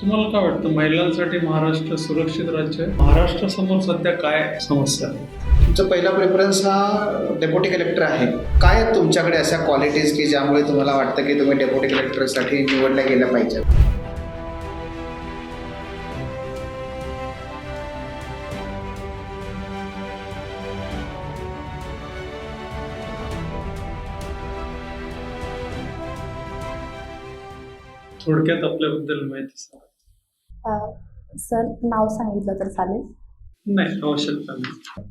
तुम्हाला काय वाटतं महिलांसाठी महाराष्ट्र सुरक्षित राज्य आहे? महाराष्ट्र समोर सध्या काय समस्या आहे? तुमचा पहिला प्रेफरन्स हा डेप्युटी कलेक्टर आहे. काय तुमच्याकडे अशा क्वालिटीज की ज्यामुळे तुम्हाला वाटतं की तुम्ही डेप्युटी कलेक्टरसाठी निवडल्या गेल्या पाहिजेत? थोडक्यात आपल्याबद्दल माहिती सांगा. सर नाव सांगितलं तर चालेल. नाही आवश्यकता नाही.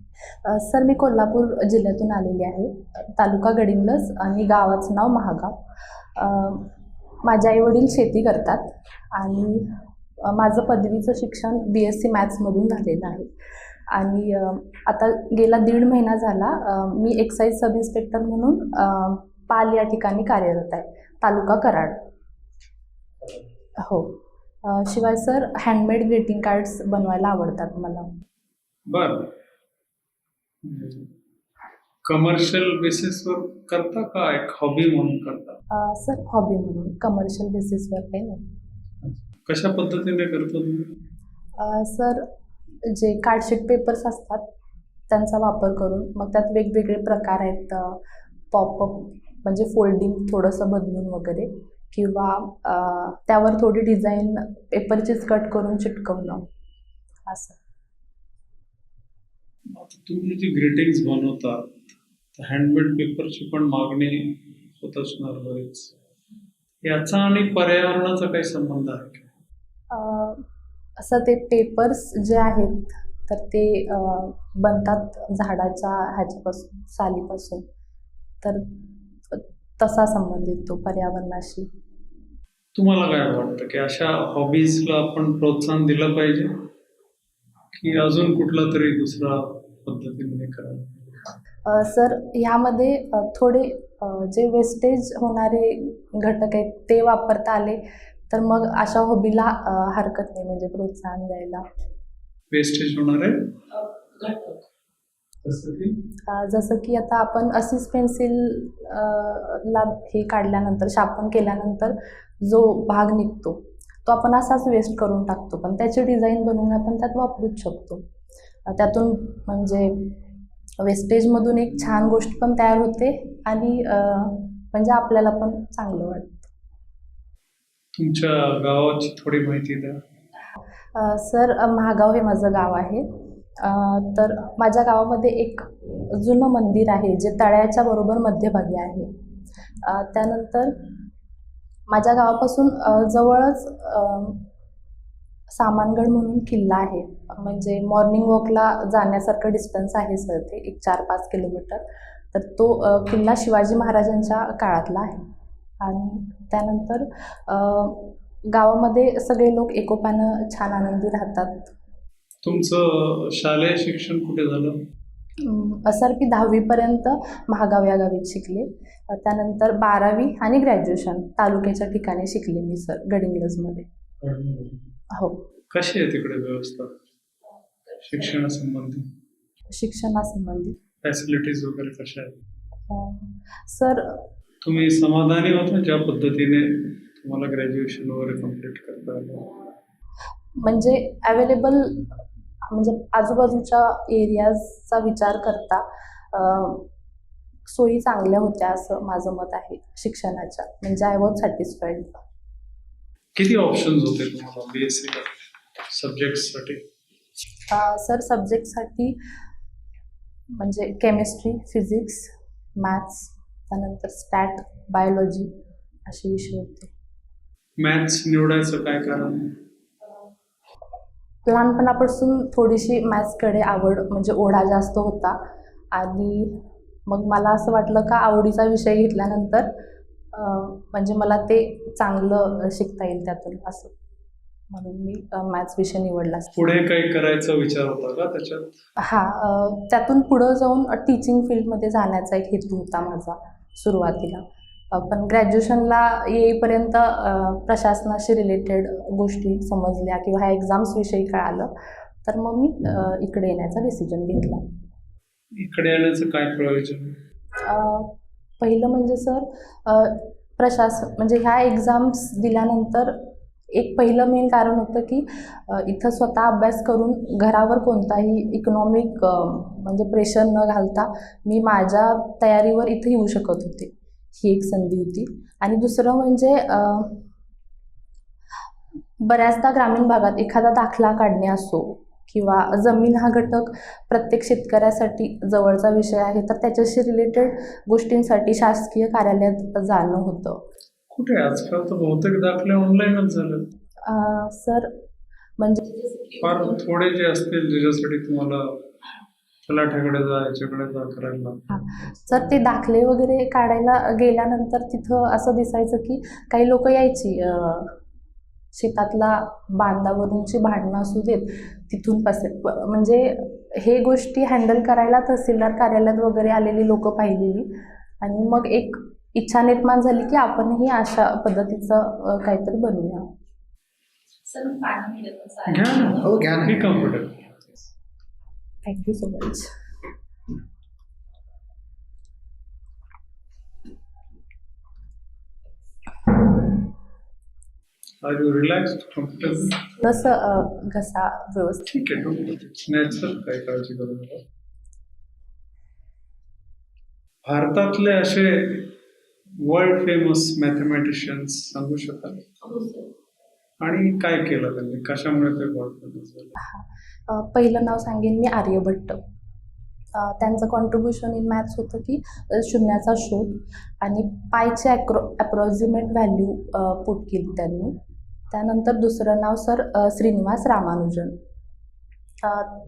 अ, सर मी कोल्हापूर जिल्ह्यातून आलेली आहे. तालुका गडिंग्लज आणि गावाचं नाव महागाव. अ, माझे आईवडील शेती करतात आणि अ, माझं पदवीचं शिक्षण बी एस सी मॅथ्समधून झालेलं आहे. आणि अ, आता गेला दीड महिना झाला अ, मी एक्साईज सब इन्स्पेक्टर म्हणून अ, पाल या ठिकाणी कार्यरत आहे. तालुका कराड. हो. शिवाय सर हँडमेड ग्रीटिंग कार्ड्स बनवायला आवडतात मला. बर. कमर्शियल बेसिसवर करता का एक हॉबी म्हणून करता? सर हॉबी म्हणून. कमर्शियल बेसिसवर काही नाही. कशा पद्धतीने करता तुम्ही? सर जे कार्डशीट पेपर्स असतात त्यांचा वापर करून मग त्यात वेगवेगळे प्रकार आहेत पॉपअप म्हणजे फोल्डिंग थोडंसं बदलून वगैरे. किंवा त्यावर थोडी डिझाईन पेपरचीच कट करून चिटकवणं. असं. तुम्ही जी ग्रीटिंग्स बनवतात हँडमेड पेपरची पण मागणी होत असणार बरेच. याचा आणि पर्यावरणाचा काही संबंध आहे असं ते पेपर्स जे आहेत तर ते बनतात झाडाच्या ह्याच्यापासून सालीपासून. तर तसा संबंध येतो पर्यावरणाशी. तुम्हाला काय वाटतं की अशा हॉबीजला आपण प्रोत्साहन दिलं पाहिजे? की अजून कुठला तरी दुसरा पद्धतीने करायला सर ह्यामध्ये अ, थोडे जे वेस्टेज होणारे घटक आहेत ते वापरता आले तर मग अशा हॉबीला हरकत नाही म्हणजे प्रोत्साहन द्यायला. वेस्टेज होणार? आहे जसं की आता आपण अशीच पेन्सिल ला हे काढल्यानंतर शापन केल्यानंतर जो भाग निघतो तो आपण असाच वेस्ट करून टाकतो. पण त्याची डिझाईन बनवून आपण त्यात वापरूच शकतो. त्यातून म्हणजे वेस्टेजमधून एक छान गोष्ट पण तयार होते आणि म्हणजे आपल्याला पण चांगलं वाटतं. तुमच्या गावाची थोडी माहिती द्या. सर महागाव हे माझं गाव आहे. तर माझ्या गावामध्ये एक जुनं मंदिर आहे जे तळ्याच्या बरोबर मध्यभागी आहे. त्यानंतर माझ्या गावापासून जवळच सामानगड म्हणून किल्ला आहे. म्हणजे मॉर्निंग वॉकला जाण्यासारखं डिस्टन्स आहे सर ते एक चार पाच किलोमीटर तर तो किल्ला शिवाजी महाराजांच्या काळातला आहे. आणि त्यानंतर गावामध्ये सगळे लोक एकोप्यानं छान आनंदी राहतात. तुमचं शालेय शिक्षण कुठे झालं? सर मी दहावीपर्यंत महागाव या गावीत शिकले. त्यानंतर बारावी आणि ग्रॅज्युएशन तालुक्याच्या ठिकाणी शिकले मी सर गडिंग्लजमध्ये हो. कशी आहे तिकडे व्यवस्था? शिक्षणासंबंधी? शिक्षणासंबंधी. फॅसिलिटीज वगैरे कशा आहेत? सर तुम्ही समाधानी होता ज्या पद्धतीने तुम्हाला ग्रॅज्युएशन वगैरे कंप्लीट करता म्हणजे अवेलेबल म्हणजे आजूबाजूच्या एरियाजचा विचार करता सोयी चांगल्या होत्या असं माझं मत आहे शिक्षणाच्या. म्हणजे आय वॉज सॅटिस्फाईड किती ऑप्शन्स होते तुम्हाला बी एस सी सब्जेक्ट्ससाठी सर सब्जेक्टसाठी म्हणजे केमिस्ट्री फिजिक्स मॅथ्स त्यानंतर स्टॅट बायोलॉजी असे विषय होते. मॅथ्स निवडायचं काय कारण? लहानपणापासून थोडीशी मॅथ्सकडे आवड म्हणजे ओढा जास्त होता. आणि मग मला असं वाटलं का आवडीचा विषय घेतल्यानंतर म्हणजे मला ते चांगलं शिकता येईल त्यातून असं म्हणून मी मॅथ्स विषय निवडला. पुढे काही करायचा विचार होता का त्याच्यात? हा त्यातून पुढं जाऊन टीचिंग फील्डमध्ये जाण्याचा एक हेतू होता माझा सुरुवातीला. पण ग्रॅज्युएशनला येईपर्यंत प्रशासनाशी रिलेटेड गोष्टी समजल्या किंवा ह्या एक्झाम्सविषयी कळालं तर मग मी इकडे येण्याचा डिसिजन घेतला. इकडे येण्याचं काय प्रयोजन? अ, पहिलं म्हणजे सर अ, प्रशासन म्हणजे ह्या एक्झाम्स दिल्यानंतर एक पहिलं मेन कारण होतं की इथं स्वतः अभ्यास करून घरावर कोणताही इकॉनॉमिक म्हणजे प्रेशर न घालता मी माझ्या तयारीवर इथं येऊ शकत होते. ही एक संधी होती. आणि दुसरं म्हणजे बऱ्याचदा ग्रामीण भागात एखादा दाखला काढणे असो किंवा जमीन हा घटक प्रत्येक शेतकऱ्यासाठी जवळचा विषय आहे तर त्याच्याशी रिलेटेड गोष्टींसाठी शासकीय कार्यालयात जाणं होतं. कुठे? आजकाल तर बहुतेक दाखले ऑनलाईनच झाले सर म्हणजे फार थोडे जे असतील ज्याच्यासाठी तुम्हाला तलाठ्याकडे जा याच्याकडे जा करायला. सर ते दाखले वगैरे काढायला गेल्यानंतर तिथं असं दिसायचं की काही लोक यायची अ, शेतातला बांधावरूनची भांडणं असू देत तिथून पसे प- म्हणजे हे गोष्टी हँडल करायला तहसीलदार कार्यालयात वगैरे आलेली लोक पाहिलेली. आणि मग एक इच्छा निर्माण झाली की आपणही अशा पद्धतीचं अ, काहीतरी बनवूया. घ्या ना. हो घ्या ना. Comfortable thank you so much are you relax comfortable तसं घसा व्यवस्थित ठीक आहे नॅचरल काही काळजी करू नका. भारतातले असे वर्ल्ड फेमस मॅथमॅटिशियन्स सांगू शकाल? आणि काय केलं त्यांनी? कशामुळे ते पहिलं नाव सांगेन मी आर्यभट्ट त्यांचं कॉन्ट्रीब्युशन इन मॅथ्स होतं की शून्याचा शोध आणि पायचे ॲक्रो ॲप्रॉक्झिमेट व्हॅल्यू पुट केली त्यांनी. त्यानंतर दुसरं नाव सर श्रीनिवास रामानुजन.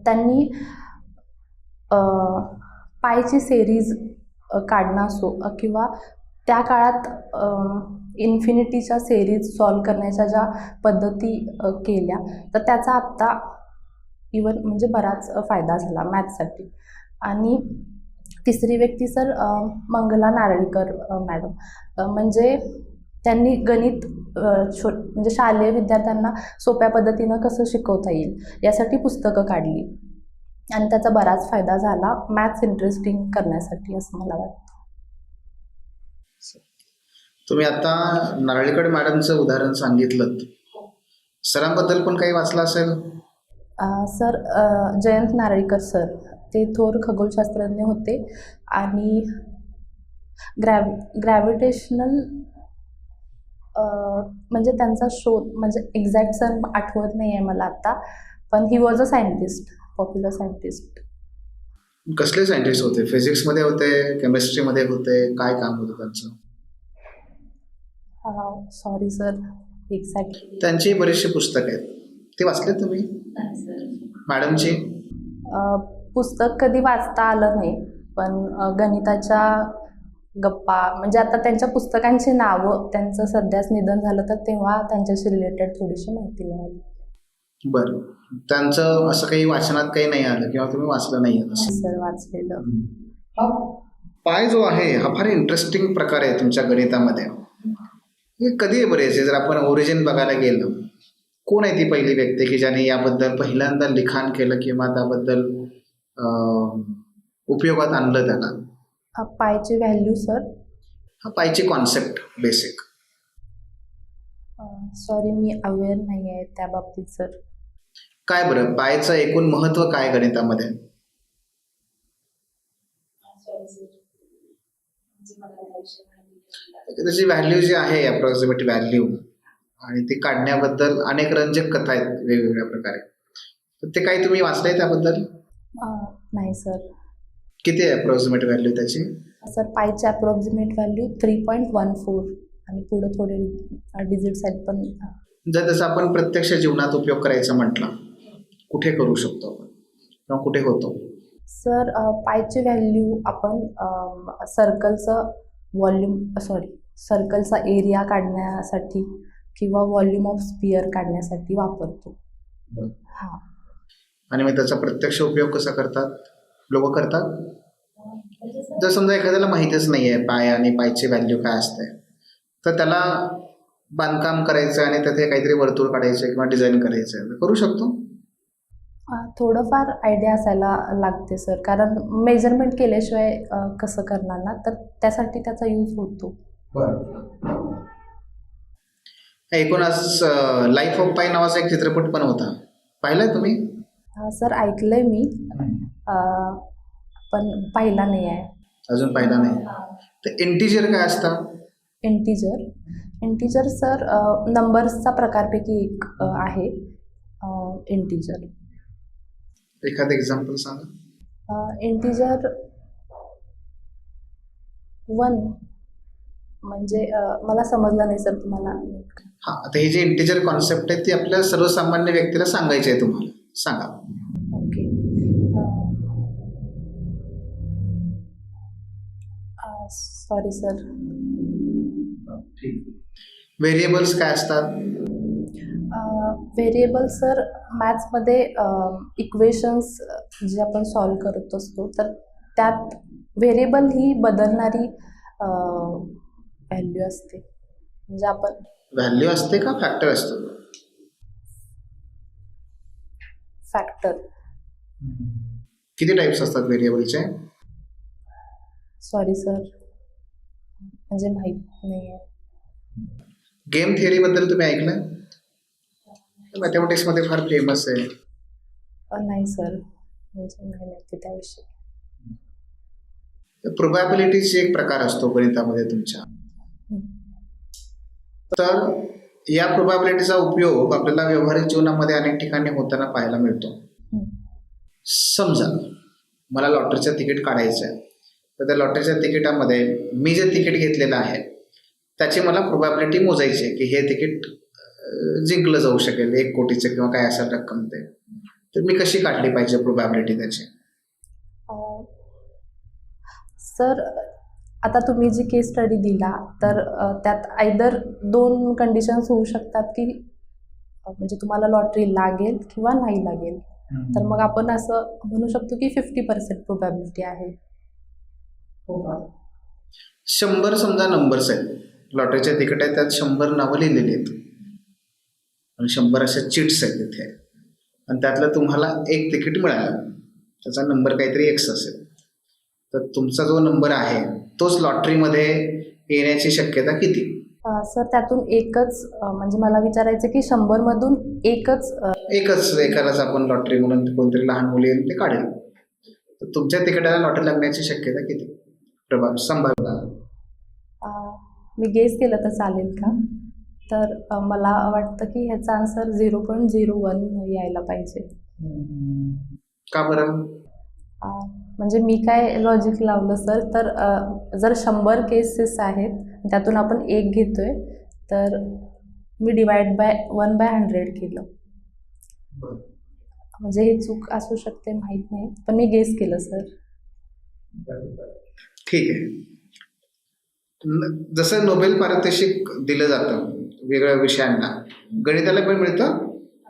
त्यांनी पायची सेरीज काढणं असो किंवा त्या काळात इन्फिनिटीच्या सेरीज सॉल्व करण्याच्या ज्या पद्धती केल्या तर त्याचा आत्ता इवन म्हणजे बराच फायदा झाला मॅथ्ससाठी आणि तिसरी व्यक्ती सर मंगला नारळीकर मॅडम म्हणजे त्यांनी गणित छो म्हणजे शालेय विद्यार्थ्यांना सोप्या पद्धतीनं कसं शिकवता येईल यासाठी पुस्तकं काढली. आणि त्याचा बराच फायदा झाला मॅथ्स इंटरेस्टिंग करण्यासाठी असं मला वाटतं. तुम्ही आता नारळीकर मॅडमचं उदाहरण सांगितलं. सरांबद्दल पण काही वाचलं असेल? Sir Jayant Narlikar sir. ते थोर खगोलशास्त्रज्ञ होते आणि ग्रॅव ग्रॅव्हिटेशनल म्हणजे त्यांचा शोध म्हणजे एक्झॅक्ट सर आठवत नाही आहे मला आत्ता पण he was a scientist popular scientist कसले सायंटिस्ट होते? फिजिक्समध्ये होते केमिस्ट्रीमध्ये होते काय काम होतं त्यांचं? सॉरी सर एक्झॅक्ट त्यांची बरीचशी पुस्तकं आहेत. ती वाचले तुम्ही? मॅडमची? पुस्तक कधी वाचता आलं नाही पण गणिताच्या गप्पा म्हणजे आता त्यांच्या पुस्तकांची नावं त्यांचं सध्याच निधन झालं तर तेव्हा त्यांच्याशी रिलेटेड थोडीशी माहिती मिळाली. बरं. त्यांचं असं काही वाचनात काही नाही आलं किंवा तुम्ही वाचलं नाही सर वाचलेलं. हा पाय जो आहे हा फार इंटरेस्टिंग प्रकार आहे तुमच्या गणितामध्ये. हे कधी आहे बरे याचे? जर आपण ओरिजिन बघायला गेलं कोण आहे ती पहिली व्यक्ती की ज्याने याबद्दल पहिल्यांदा लिखाण केलं किंवा त्याबद्दल अं, उपयोगात आणलं त्याला? पायची व्हॅल्यू सर हा पायची कॉन्सेप्ट बेसिक सॉरी मी अवेअर नाही आहे त्या बाबतीत सर काय बरं? पायचं एकूण महत्त्व काय गणितामध्ये? त्याची व्हॅल्यू जी आहे अप्रॉक्सिमेट व्हॅल्यू आणि ती काढण्याबद्दल अनेक रंजक कथा आहेत वेगवेगळ्या प्रकारे. ते काही तुम्ही वाचलंय त्याबद्दल? नाही सर. किती आहे अप्रॉक्सिमेट व्हॅल्यू त्याची? Sir पायची approximate value three point one four आणि पुढे थोडे डिजिट्स आहेत पण जर त्याचा आपण प्रत्यक्ष जीवनात उपयोग करायचा म्हटला कुठे करू शकतो आपण? किंवा कुठे होतो? सर पायची व्हॅल्यू आपण सर्कलचं व्हॉल्यूम सॉरी सर्कलचा एरिया काढण्यासाठी किंवा व्हॉल्यूम ऑफ स्पिअर काढण्यासाठी वापरतो. हां. आणि मग त्याचा प्रत्यक्ष उपयोग कसा करतात? लोक करतात? जर समजा एखाद्याला माहीतच नाही आहे पाय आणि पायची व्हॅल्यू काय असते तर त्याला बांधकाम करायचं आणि त्याचे काहीतरी वर्तुळ काढायचं किंवा डिझाईन करायचं. करू शकतो? थोडंफार आयडिया असायला लागते सर कारण मेजरमेंट केल्याशिवाय कसं करणार ना? तर त्यासाठी त्याचा यूज होतो. एकूणच लाईफ ऑफ पाय नावाचा एक चित्रपट पण होता. पाहिलाय तुम्ही? सर ऐकलंय मी. पण पाहिला नाही आहे. अजून पाहिला नाही. तर इंटिजर काय असतं? इंटिजर इंटिजर सर नंबर्सचा प्रकारपैकी एक आहे. इंटिजर एखादं एक्झाम्पल सांगा. इंटिजर वन म्हणजे मला समजलं नाही सर तुम्हाला. हा आता हे जे इंटिजर कॉन्सेप्ट आहे ती आपल्या सर्वसामान्य व्यक्तीला सांगायची आहे तुम्हाला. सांगा. ओके. सॉरी सर व्हेरिएबल्स काय असतात? व्हेरिएबल सर मॅथ्समध्ये इक्वेशन्स जे आपण सॉल्व करत असतो तर त्यात व्हेरिएबल ही बदलणारी व्हॅल्यू असते. म्हणजे आपण व्हॅल्यू असते का? फॅक्टर असतो. फॅक्टर किती टाईप्स असतात व्हेरिएबलचे सॉरी सर म्हणजे माहीत नाही आहे गेम थिअरीबद्दल तुम्ही ऐकलं? मॅथमॅटिक्समध्ये फार फेमस आहे. अ, नाही सर म्हणजे नाही माहिती त्याविषयी प्रोबॅबिलिटीचे एक प्रकार असतो गणितामध्ये तुमच्या. तर या प्रोबॅबिलिटीचा उपयोग आपल्याला व्यावहारिक जीवनामध्ये अनेक ठिकाणी होताना पाहायला मिळतो. हं. समजा मला लॉटरीचं तिकीट काढायचं आहे. तर त्या लॉटरीच्या तिकिटामध्ये मी जे तिकीट घेतलेलं आहे त्याची मला प्रोबॅबिलिटी मोजायची आहे की हे तिकीट जिंकलं जाऊ शकेल एक कोटीचं किंवा काय असेल रक्कम ते. तर मी कशी काढली पाहिजे प्रोबॅबिलिटी त्याची? सर आता तुम्ही जी केस स्टडी दिला तर त्यात आयदर दोन कंडिशन्स होऊ शकतात की म्हणजे तुम्हाला लॉटरी लागेल किंवा नाही लागेल. तर मग आपण असं म्हणू शकतो की फिफ्टी पर्सेंट प्रोबॅबिलिटी आहे. शंभर समजा नंबर्स आहेत. लॉटरीचे तिकीट आहेत त्यात शंभर नावं लिहिलेली आहेत. आणि शंभर असे चिट्स आहेत तिथे. आणि त्यातलं तुम्हाला एक तिकीट मिळालं. त्याचा नंबर काहीतरी एक्स असेल. तर तुमचा जो नंबर आहे तोच लॉटरीमध्ये येण्याची शक्यता किती? सर त्यातून एकच म्हणजे मला विचारायचं की शंभरमधून एकच अ, एकच एकालाच आपण लॉटरी म्हणून कोणतरी लहान मुली ते काढेल. तर तुमच्या तिकिटाला लॉटरी लागण्याची शक्यता किती? प्रभाव संभाव्यता. अ, मी गेस केलं तर चालेल का? तर मला वाटतं की ह्याचा answer zero point zero one यायला पाहिजे. का बरं? म्हणजे मी काय लॉजिक लावलं सर तर जर शंभर केसेस आहेत त्यातून आपण एक घेतोय तर मी divide by one by hundred केलं. म्हणजे हे चूक असू शकते माहीत नाही. पण मी गेस केलं सर ठीक आहे. जसं नोबेल पारितोषिक दिलं जातं वेगवेगळ्या विषयांना. गणिताला पण मिळतं?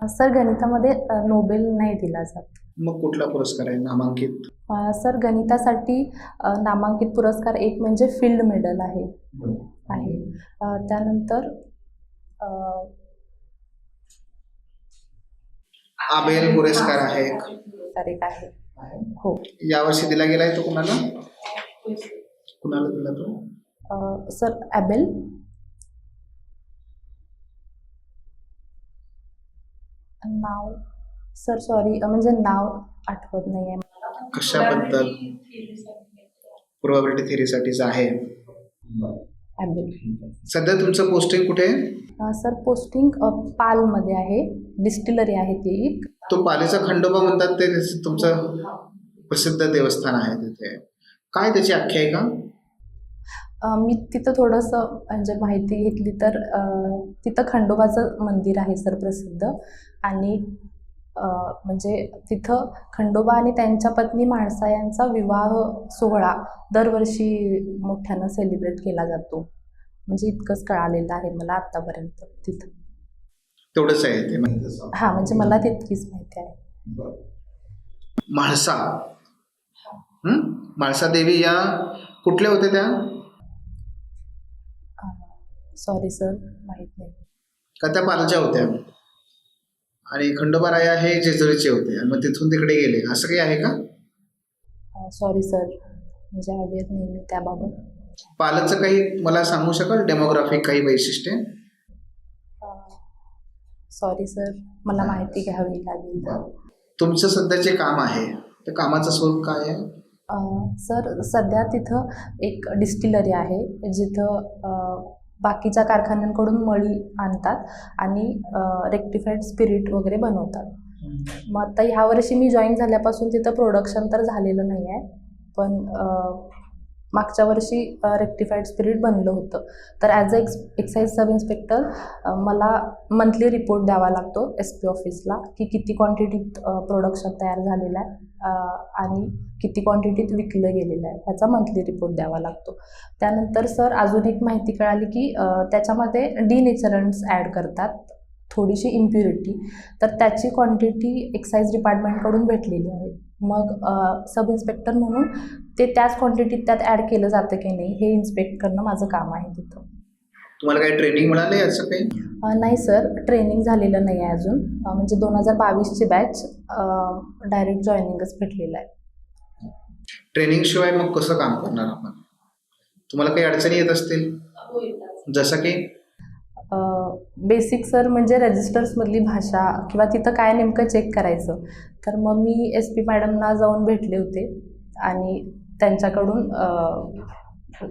सर गणितामध्ये अ, नोबेल नाही दिला जात. मग कुठला पुरस्कार आहे नामांकित? अ, सर गणितासाठी अ, नामांकित पुरस्कार एक म्हणजे फील्ड मेडल आहे. आहे अ, त्यानंतर अ, आबेल पुरस्कार आहे एक. एक आहे. हो. यावर्षी दिला गेलाय तो कुणाला? कुणाला दिला तो? अ, सर ॲबेल नाव? सर सॉरी म्हणजे नाव आठवत नाही आहे कशाबद्दल प्रोबॅबिलिटी थिअरीसाठीच आहे. सध्या तुमचं पोस्टिंग कुठे आहे? सर पोस्टिंग पालमध्ये आहे. डिस्टिलरी आहे ती एक. तो पालीचा खंडोबा म्हणतात ते तुमचं प्रसिद्ध देवस्थान आहे तिथे. काय त्याची आख्यायिका मी तिथं थोडंसं म्हणजे माहिती घेतली तर तिथं खंडोबाचं मंदिर आहे सर प्रसिद्ध आणि म्हणजे तिथं खंडोबा आणि त्यांच्या पत्नी माणसा यांचा विवाह सोहळा दरवर्षी मोठ्यानं सेलिब्रेट केला जातो. म्हणजे इतकंच कळालेलं आहे मला आत्तापर्यंत तिथं. तेवढंच आहे ते. हां म्हणजे मला तितकीच माहिती आहे. म्हाळसा? म्हाळसा देवी या कुठल्या होत्या त्या? सॉरी सर माहीत नाही. का त्या पालच्या होत्या. आणि खंडोबाराया हे जेजुरीचे होते. आणि मग तिथून तिकडे गेले. असं काही आहे का? सॉरी सर म्हणजे अवेअर नाही मी त्याबाबत. पालचं काही मला सांगू शकाल? डेमोग्राफिक काही वैशिष्ट्ये? सॉरी सर मला माहिती घ्यावी लागेल. तुमचं सध्याचे काम आहे. त्या कामाचं स्वरूप काय आहे? सर सध्या तिथं एक डिस्टिलरी आहे जिथं बाकीच्या कारखान्यांकडून मळी आणतात आणि रेक्टिफाईड स्पिरिट वगैरे बनवतात. मग आता ह्या वर्षी मी जॉईन झाल्यापासून तिथं प्रोडक्शन तर झालेलं नाही आहे पण मागच्या वर्षी रेक्टिफाईड स्पिरिट बनलं होतं. तर as a ex excise sub inspector मला मंथली रिपोर्ट द्यावा लागतो एस पी ऑफिसला की किती क्वांटिटीत प्रोडक्शन तयार झालेलं आहे आणि किती क्वांटिटीत विकलं गेलेलं आहे ह्याचा मंथली रिपोर्ट द्यावा लागतो. त्यानंतर सर अजून एक माहिती कळाली की त्याच्यामध्ये डिनेचरंट्स ॲड करतात थोडीशी इम्प्युरिटी तर त्याची क्वांटिटी एक्साईज डिपार्टमेंटकडून भेटलेली आहे. मग सब इन्स्पेक्टर म्हणून ते त्याच क्वांटिटीत त्यात ॲड केलं जातं की नाही हे इन्स्पेक्ट करणं माझं काम आहे तिथं. तुम्हाला काही ट्रेनिंग मिळालं याचं काही? नाही सर ट्रेनिंग झालेलं नाही आहे अजून. म्हणजे दोन हजार बावीसची बॅच डायरेक्ट जॉईनिंगच भेटलेलं आहे. ट्रेनिंग शिवाय मग कसं काम करणार आपण? तुम्हाला काही अडचणी येत असतील? जसं की? बेसिक सर म्हणजे रजिस्टर्समधली भाषा किंवा तिथं काय नेमकं चेक करायचं? तर मग मी एस पी मॅडमना जाऊन भेटले होते आणि त्यांच्याकडून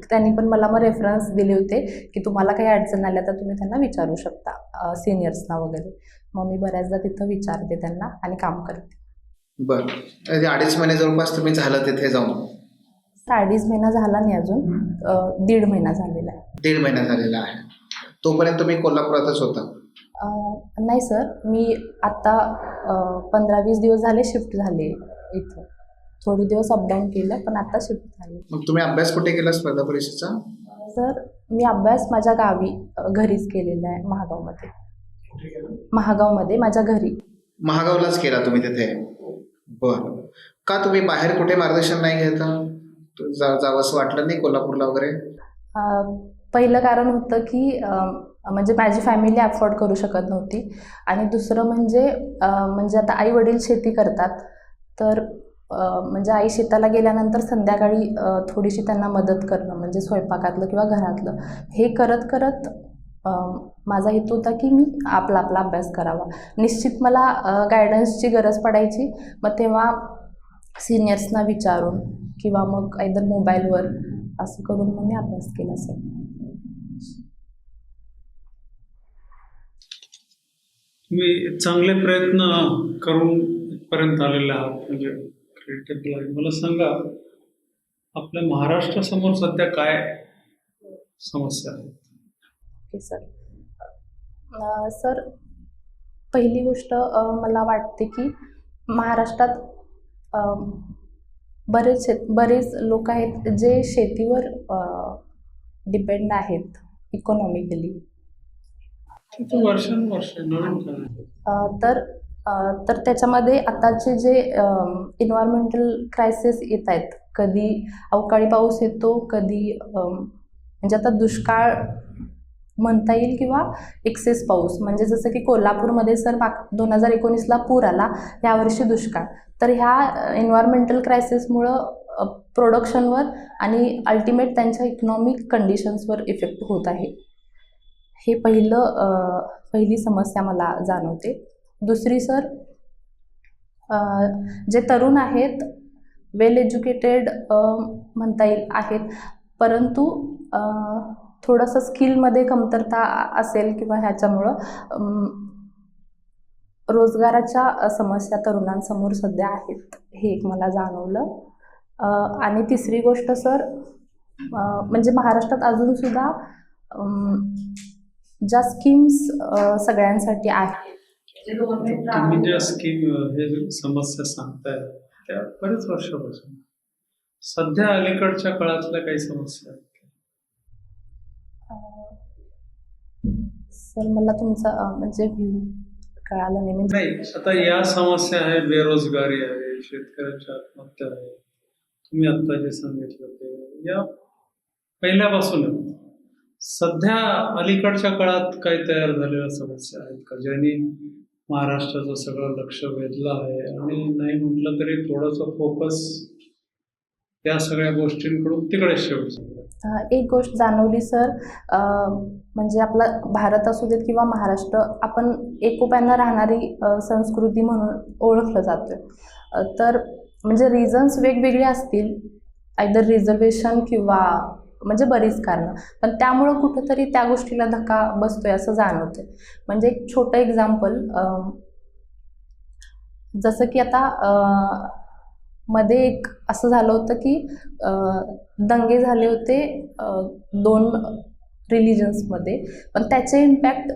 त्यांनी पण मला मग रेफरन्स दिले होते की तुम्हाला काही अडचण आल्या तर तुम्ही त्यांना विचारू शकता सिनियर्सना वगैरे. मग मी बऱ्याचदा तिथं विचारते त्यांना आणि काम करते. बरं. ते अडीच महिने जवळपास तुम्ही झालं तिथे जाऊन? अडीच महिना झाला नाही अजून. दीड महिना झालेला आहे. दीड महिना झालेला आहे. तोपर्यंत तुम्ही कोल्हापुरातच होता? नाही सर मी आत्ता पंधरा वीस दिवस झाले शिफ्ट झाले इथं. थोडे दिवस अपडाऊन केलं पण आत्ता शिफ्ट झाले. मग तुम्ही अभ्यास कुठे केला स्पर्धा परीक्षेचा? सर मी अभ्यास माझ्या गावी घरीच केलेला आहे महागावमध्ये. महागावमध्ये माझ्या घरी. महागावलाच केला तुम्ही तिथे? बरं. का तुम्ही बाहेर कुठे मार्गदर्शन नाही घेता? जावंसं वाटलं नाही कोल्हापूरला वगैरे? पहिलं कारण होतं की म्हणजे माझी फॅमिली अफोर्ड करू शकत नव्हती. आणि दुसरं म्हणजे म्हणजे आता आई वडील शेती करतात. तर म्हणजे आई शेताला गेल्यानंतर संध्याकाळी थोडीशी त्यांना मदत करणं म्हणजे स्वयंपाकातलं किंवा घरातलं हे करत करत माझा हेतू होता की मी आपला आपला अभ्यास करावा. निश्चित मला गायडन्सची गरज पडायची. मग तेव्हा सिनियर्सना विचारून किंवा मग आयदर मोबाईलवर असं करून मग मी अभ्यास केला सर तुम्ही चांगले प्रयत्न करून पर्यंत आलेले आहात. म्हणजे क्रिएटिव्ह आहे मला सांगा आपल्या महाराष्ट्रासमोर सध्या काय समस्या आहेत ओके सर. सर पहिली गोष्ट मला वाटते की महाराष्ट्रात बरेच शेत बरेच लोक आहेत जे शेतीवर डिपेंड आहेत इकॉनॉमिकली वर्षानुवर्ष तर तर त्याच्यामध्ये आताचे जे इन्व्हायरमेंटल क्रायसिस येत आहेत कधी अवकाळी पाऊस येतो कधी म्हणजे आता दुष्काळ म्हणता येईल किंवा एक्सेस पाऊस. म्हणजे जसं की कोल्हापूरमध्ये सर माग दोन हजार एकोणीसला पूर आला यावर्षी दुष्काळ. तर ह्या एन्व्हायरमेंटल क्रायसिसमुळं प्रोडक्शनवर आणि अल्टिमेट त्यांच्या इकॉनॉमिक कंडिशन्सवर इफेक्ट होत आहे. हे पहिलं पहिली समस्या मला जाणवते. दुसरी सर जे तरुण आहेत वेल एज्युकेटेड म्हणता येईल आहेत. परंतु थोडंसं स्किलमध्ये कमतरता असेल किंवा ह्याच्यामुळं रोजगाराच्या समस्या तरुणांसमोर सध्या आहेत हे एक मला जाणवलं. आणि तिसरी गोष्ट सर म्हणजे महाराष्ट्रात अजूनसुद्धा ज्या स्कीम्स सगळ्यांसाठी आहेत. तुम्ही ज्या स्कीम हे समस्या सांगताय त्या बरेच वर्षापासून. सध्या अलीकडच्या काळातल्या काही समस्या आहेत? सर मला तुमचा म्हणजे व्ह्यू कळालं नाही. म्हणजे नाही आता या समस्या आहे बेरोजगारी आहे शेतकऱ्यांच्या आत्महत्या आहे. तुम्ही आत्ता जे सांगितलं ते या पहिल्यापासून. सध्या अलीकडच्या काळात काही तयार झालेल्या समस्या आहेत का? ज्यांनी महाराष्ट्राचं सगळं लक्ष वेधलं आहे आणि नाही म्हटलं तरी थोडंसं फोकस त्या सगळ्या गोष्टींकडून तिकडे शेवट एक गोष्ट जाणवली सर. म्हणजे आपला भारत असू देत किंवा महाराष्ट्र आपण एकोप्यानं राहणारी संस्कृती म्हणून ओळखलं जातं तर म्हणजे रिझन्स वेगवेगळे असतील. आयदर रिझर्वेशन किंवा म्हणजे बरीच कारणं. पण त्यामुळं कुठंतरी त्या गोष्टीला धक्का बसतोय असं जाणवतं म्हणजे एक छोटं एक्झाम्पल जसं की आता मध्ये एक असं झालं होतं की दंगे झाले होते दोन रिलिजन्समध्ये पण त्याचे इम्पॅक्ट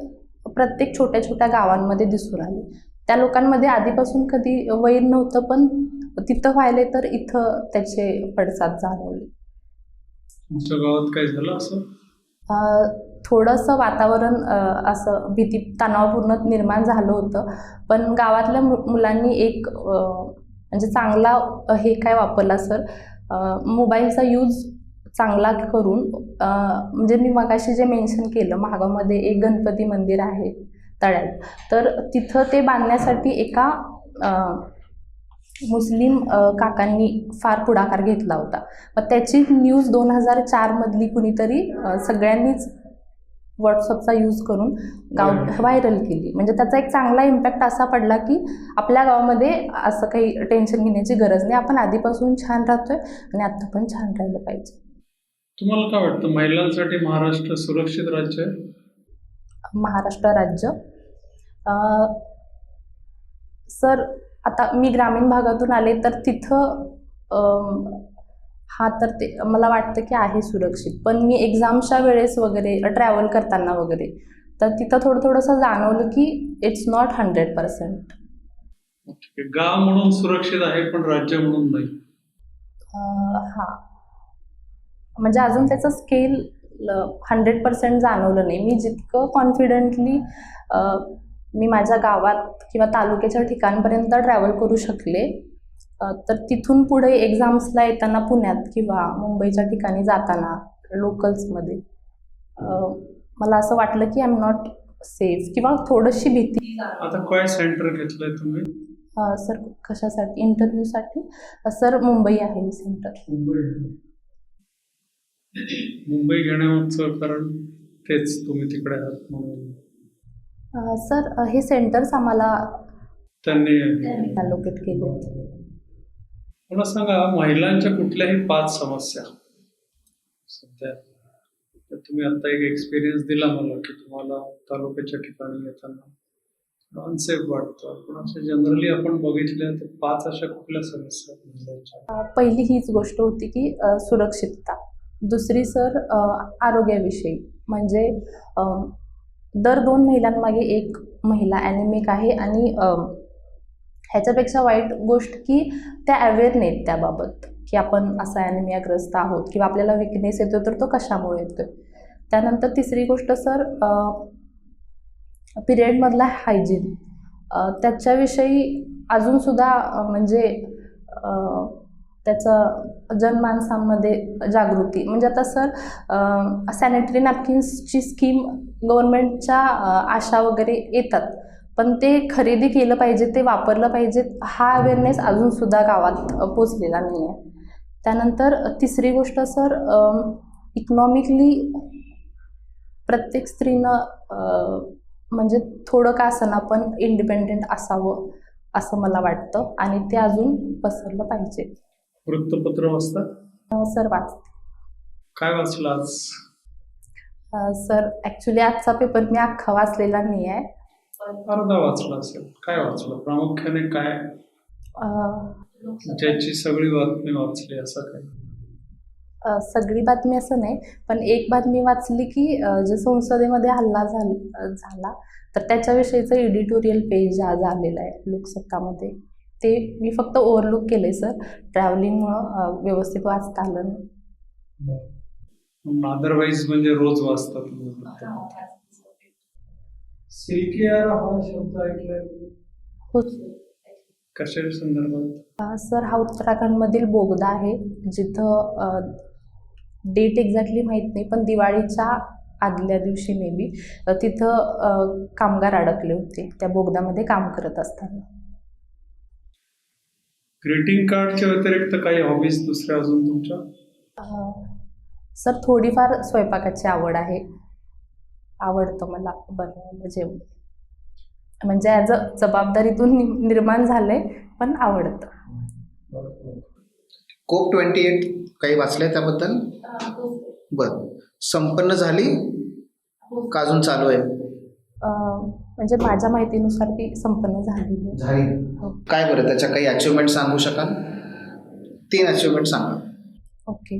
प्रत्येक छोट्या छोट्या गावांमध्ये दिसून आले. त्या लोकांमध्ये आधीपासून कधी वैर नव्हतं पण तिथं व्हायले तर इथं त्याचे पडसाद जाणवले. तुमच्या गावात काय झालं असं? थोडंसं वातावरण असं भीती तणावपूर्ण निर्माण झालं होतं. पण गावातल्या मु मुलांनी एक म्हणजे चांगला हे काय वापरला सर? मोबाईलचा यूज चांगला करून म्हणजे मी मगाशी जे मेन्शन केलं महागावमध्ये एक गणपती मंदिर आहे तळ्यात. तर तिथं ते बांधण्यासाठी एका मुस्लिम काकांनी फार पुढाकार घेतला होता. मग त्याची न्यूज दोन हजार चारमधली कुणीतरी सगळ्यांनीच व्हॉट्सअपचा यूज करून गाव. व्हायरल केली. म्हणजे त्याचा एक चांगला इम्पॅक्ट असा पडला की आपल्या गावामध्ये असं काही टेन्शन घेण्याची गरज नाही. आपण आधीपासून छान राहतोय आणि आता पण छान राहिलं पाहिजे. तुम्हाला काय वाटतं महिलांसाठी महाराष्ट्र सुरक्षित राज्य महाराष्ट्र राज्य. सर आता मी ग्रामीण भागातून आले तर तिथं हा तर ते मला वाटतं की आहे सुरक्षित. पण मी एक्झामच्या वेळेस वगैरे ट्रॅव्हल करताना वगैरे तर तिथं थोडं थोडंसं जाणवलं की इट्स नॉट हंड्रेड पर्सेंट. गाव म्हणून सुरक्षित आहे पण राज्य म्हणून नाही. हां. म्हणजे अजून त्याचं स्केल हंड्रेड पर्सेंट जाणवलं नाही. मी जितकं कॉन्फिडेंटली मी माझ्या गावात किंवा तालुक्याच्या ठिकाणपर्यंत ट्रॅव्हल करू शकले. तर तिथून पुढे एक्झाम्सला येताना पुण्यात किंवा मुंबईच्या ठिकाणी जाताना लोकल्समध्ये मला असं वाटलं की आय एम नॉट सेफ किंवा थोडीशी भीती. आता काय सेंटर घेतलंय तुम्ही? सर कशासाठी? इंटरव्ह्यूसाठी सर मुंबई आहे सेंटर मुंबई मुंबई घेण्यामागचं कारण तेच तुम्ही तिकडे आहात म्हणून. सर हे सेंटर्स आम्हाला त्यांनी अलोकेट केले. मला सांगा महिलांच्या कुठल्याही पाच समस्या सध्या तुम्ही आता एक एक्सपिरियन्स दिला मला की तुम्हाला तालुक्याच्या ठिकाणी येताना अनसेफ वाटतं. पण असे जनरली आपण बघितल्या तर पाच अशा कुठल्या समस्या पहिली हीच गोष्ट होती की सुरक्षितता. दुसरी सर आरोग्याविषयी. म्हणजे दर दोन महिलांमागे एक महिला ॲनिमिक आहे आणि ह्याच्यापेक्षा वाईट गोष्ट की त्या अवेअर नाहीत त्याबाबत की आपण असा ॲनिमियाग्रस्त आहोत किंवा आपल्याला विकनेस येतो तर तो कशामुळे येतो त्यानंतर तिसरी गोष्ट सर पिरियडमधला हायजीन त्याच्याविषयी अजूनसुद्धा म्हणजे त्याचं जनमानसांमध्ये जागृती. म्हणजे आता सर सॅनिटरी नॅपकिन्सची स्कीम गव्हर्नमेंटच्या आशा वगैरे येतात. पण ते खरेदी केलं पाहिजे ते वापरलं पाहिजे हा अवेअरनेस अजूनसुद्धा गावात पोचलेला नाही आहे त्यानंतर तिसरी गोष्ट सर इकॉनॉमिकली प्रत्येक स्त्रीनं म्हणजे थोडं का असं पण इंडिपेंडेंट असावं असं मला वाटतं. आणि ते अजून पसरलं पाहिजे. वृत्तपत्र वाचतात सर वाच काय वाचलं आज? सर ॲक्च्युली आजचा पेपर मी अख्खा वाचलेला नाही आहे अर्धा वाचला असेल. काय वाचलं? प्रामुख्याने काय? ज्याची सगळी बातमी वाचली असं काय? अ, सगळी बातमी असं नाही पण एक बातमी वाचली की अ, जे संसदेमध्ये हल्ला झाल झाला तर त्याच्याविषयीचं एडिटोरियल पेज आज आलेलं आहे लोकसत्तामध्ये. ते मी फक्त ओव्हरलुक केलं आहे सर ट्रॅव्हलिंगमुळं व्यवस्थित वाचता आलं नाही. अदरवाईज म्हणजे रोज वाचतात. सिल्कियार हा शब्द ऐकलाय? कशा संदर्भात? सर हा उत्तराखंडमधील बोगदा आहे जिथं डेट एक्झॅक्टली माहीत नाही पण दिवाळीच्या आदल्या दिवशी मे बी तिथं कामगार अडकले होते. त्या बोगद्यामध्ये काम करत असताना. ग्रीटिंग कार्डच्या व्यतिरिक्त काही हॉबीज दुसऱ्या अजून तुमच्या? सर थोडीफार स्वयंपाकाची आवड आहे. आवडतं मला बनवायला जेवण. म्हणजे ॲज अ जबाबदारीतून निर्माण झाले पण आवडतं. कोक ट्वेंटी एट काही वाचलंय त्याबद्दल? बर. संपन्न झाली? का अजून चालू आहे? म्हणजे माझ्या माहितीनुसार ती संपन्न आहे. झाली. हो. काय बरं त्याच्या काही अचिव्हमेंट सांगू शकाल? तीन अचिव्हमेंट सांगा. ओके.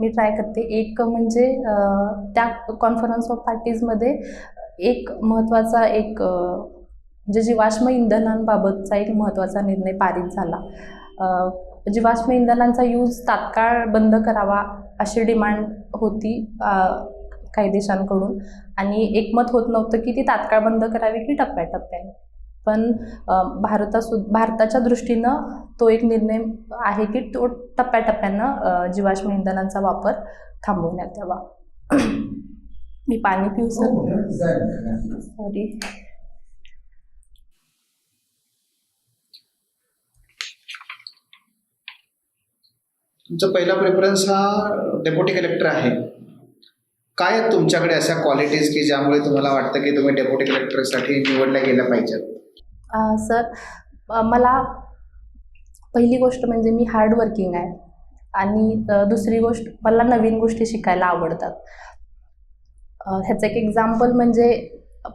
मी ट्राय करते. एक म्हणजे त्या कॉन्फरन्स ऑफ पार्टीजमध्ये एक महत्त्वाचा एक म्हणजे जीवाश्म इंधनांबाबतचा एक महत्त्वाचा निर्णय पारित झाला. जीवाश्म इंधनांचा यूज तात्काळ बंद करावा अशी डिमांड होती काही देशांकडून. आणि एकमत होत नव्हतं की ती तात्काळ बंद करावी की टप्प्याटप्प्याने. पण भारतासु भारताच्या दृष्टीनं तो एक निर्णय आहे की तो टप्प्याटप्प्यानं जीवाश्म इंधनांचा वापर थांबवण्यात यावा. मी पाणी पिऊ सर. सॉरी तुमचा पहिला प्रेफरन्स हा डेप्युटी कलेक्टर आहे. काय तुमच्याकडे अशा क्वालिटीज की ज्यामुळे तुम्हाला वाटतं की तुम्ही डेप्युटी कलेक्टरसाठी निवडल्या गेल्या पाहिजेत? सर मला पहिली गोष्ट म्हणजे मी हार्डवर्किंग आहे. आणि दुसरी गोष्ट मला नवीन गोष्टी शिकायला आवडतात. ह्याचं एक एक्झाम्पल म्हणजे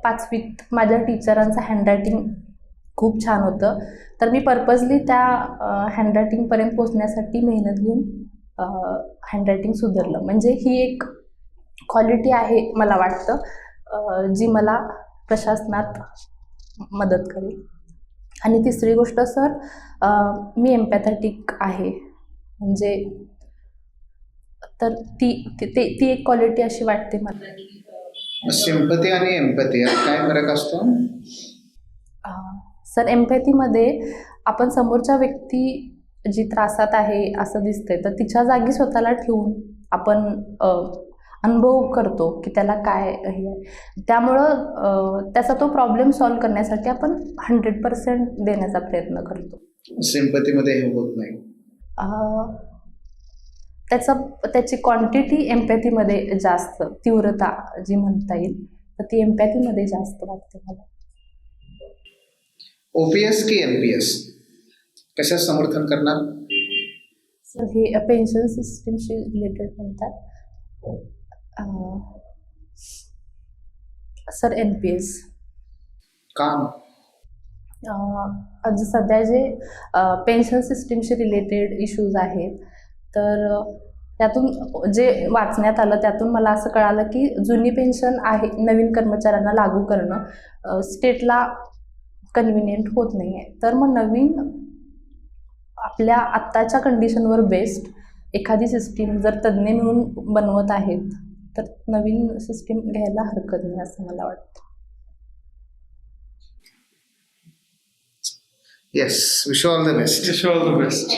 पाचवीत माझ्या टीचरांचं हँडरायटिंग खूप छान होतं. तर मी पर्पजली त्या हँडरायटिंगपर्यंत पोचण्यासाठी मेहनत घेऊन हँडरायटिंग सुधारलं. म्हणजे ही एक क्वालिटी आहे मला वाटतं जी मला प्रशासनात मदत करेल. आणि तिसरी गोष्ट सर मी एम्पॅथॅटिक आहे. म्हणजे तर ती ती ती- ती एक क्वालिटी अशी वाटते मला. सिंपती आणि एम्पती यात काय फरक असतो? सर एम्पॅथीमध्ये आपण समोरच्या व्यक्ती जी त्रासात आहे असं दिसतंय तर तिच्या जागी स्वतःला ठेवून आपण अनुभव करतो की त्याला काय हे आहे. त्यामुळं त्याचा तो प्रॉब्लेम सॉल्व करण्यासाठी आपण हंड्रेड पर्सेंट देण्याचा प्रयत्न करतो. सिंपतीमध्ये हे होत नाही. त्याचा त्याची क्वांटिटी एम्पॅथीमध्ये जास्त तीव्रता जी म्हणता येईल तर ती एम्पॅथीमध्ये जास्त वाटते मला. ओपीएस की एनपीएस कशा समर्थन करणार? सर हे पेन्शन सिस्टीमशी रिलेटेड म्हणतात. सर एन पी एस का आज सध्या जे पेन्शन सिस्टीमशी रिलेटेड इश्यूज आहेत तर त्यातून जे वाचण्यात आलं त्यातून मला असं कळालं की जुनी पेन्शन आहे नवीन कर्मचाऱ्यांना लागू करणं स्टेटला कन्व्हिनियंट होत नाही आहे तर मग नवीन आपल्या आत्ताच्या कंडिशनवर बेस्ड एखादी सिस्टीम जर तज्ज्ञ मिळून बनवत आहेत तर नवीन सिस्टीम घ्यायला हरकत नाही असं मला वाटतं. Yes wish all the best wish all the best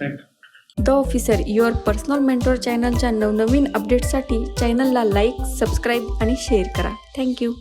thank you the officer your personal mentor चॅनलच्या नवनवीन अपडेट्ससाठी चॅनलला लाईक सबस्क्राईब आणि शेअर करा. Thank you